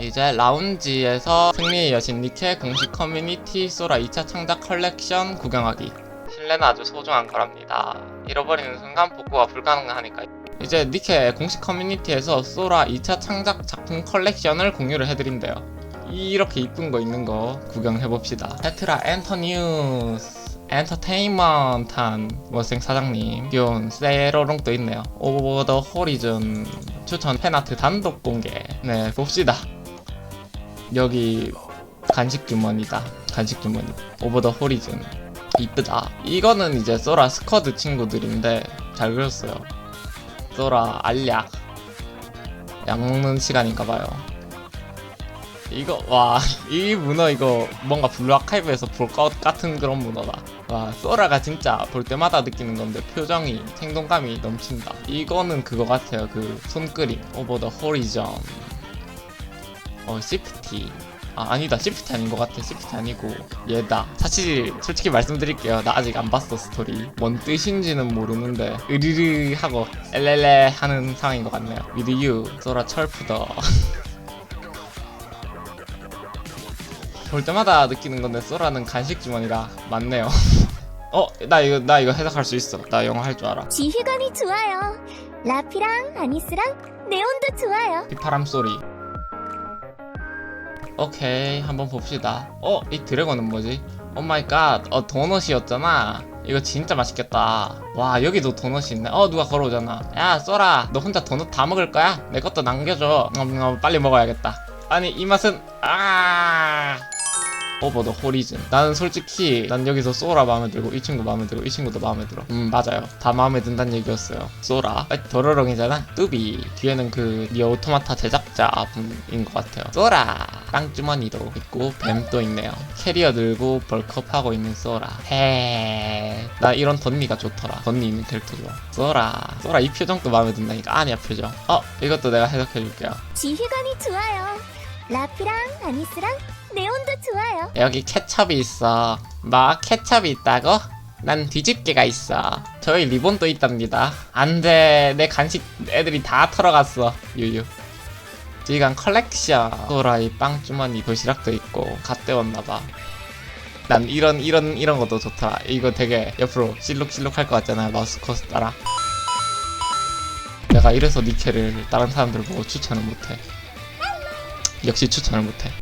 이제 라운지에서 승리의 여신 니케 공식 커뮤니티 소라 2차 창작 컬렉션 구경하기. 실내는 아주 소중한 거랍니다. 잃어버리는 순간 복구가 불가능하니까 이제 니케 공식 커뮤니티에서 소라 2차 창작 작품 컬렉션을 공유를 해드린대요. 이렇게 이쁜 거 있는 거 구경해봅시다. 테트라 엔터 뉴스 엔터테인먼트한 머생 사장님. 귀여운 세로롱도 있네요. 오버 더 호리즌 추천 팬아트 단독 공개. 네 봅시다 여기 간식 주머니다. 간식 주머니. 오버 더 호리즌. 이쁘다. 이거는 이제 소라 스쿼드 친구들인데 잘 그렸어요. 소라 알약. 약 먹는 시간인가봐요. 이거 와 이 문어 이거 뭔가 블루 아카이브에서 볼 것 같은 그런 문어다. 와 소라가 진짜 볼 때마다 느끼는 건데 표정이 생동감이 넘친다. 이거는 그거 같아요. 그 손그림. 오버 더 호리전 어 시프티. 아 아니다. 시프티 아닌 것 같아. 시프티 아니고 얘다. 사실 솔직히 말씀드릴게요. 나 아직 안 봤어 스토리. 뭔 뜻인지는 모르는데 으르르 하고 엘렐레 하는 상황인 것 같네요. With you. 소라 철푸더. 볼 때마다 느끼는 건데 소라는 간식 주머니라 맞네요. 어 나 이거 나 이거 해석할 수 있어. 나 영어 할 줄 알아. 지휘관이 좋아요. 라피랑 아니스랑 네온도 좋아요. 휘파람 소리. 오케이 한번 봅시다. 어 이 드래곤은 뭐지? 오 마이 갓. 어 도넛이었잖아. 이거 진짜 맛있겠다. 와 여기도 도넛이 있네. 어 누가 걸어오잖아. 야 쏘라 너 혼자 도넛 다 먹을 거야? 내 것도 남겨줘. 음, 어, 빨리 먹어야겠다. 아니 이 맛은 아. 오버 더 호리즌 나는 솔직히 난 여기서 소라 마음에 들고 이 친구 마음에 들고 이 친구도 마음에 들어 음 맞아요 다 마음에 든다는 얘기였어요 소라 아, 도로롱이잖아 뚜비 뒤에는 그 니어 오토마타 제작자 분인 것 같아요 소라 빵주머니도 있고 뱀도 있네요 캐리어 들고 벌크업하고 있는 소라 헤나 이런 덧니가 좋더라 덧니 있는 캐릭터 좋아 소라 소라 이 표정도 마음에 든다니까 아니야 표정 어 이것도 내가 해석해줄게요 지휘관이 좋아요. 라피랑 아니스랑 네온도 좋아요. 여기 케첩이 있어. 뭐 케첩이 있다고? 난 뒤집개가 있어. 저희 리본도 있답니다. 안돼, 내 간식 애들이 다 털어갔어. 유유. 지간 컬렉션. 소라이 빵주머니 도시락도 있고 갓 때웠나봐. 난 이런 이런 이런 것도 좋더라. 이거 되게 옆으로 실룩실룩 할 것 같잖아요. 마우스 커스 따라. 내가 이래서 니케를 다른 사람들 보고 추천을 못해. 역시 추천을 못해.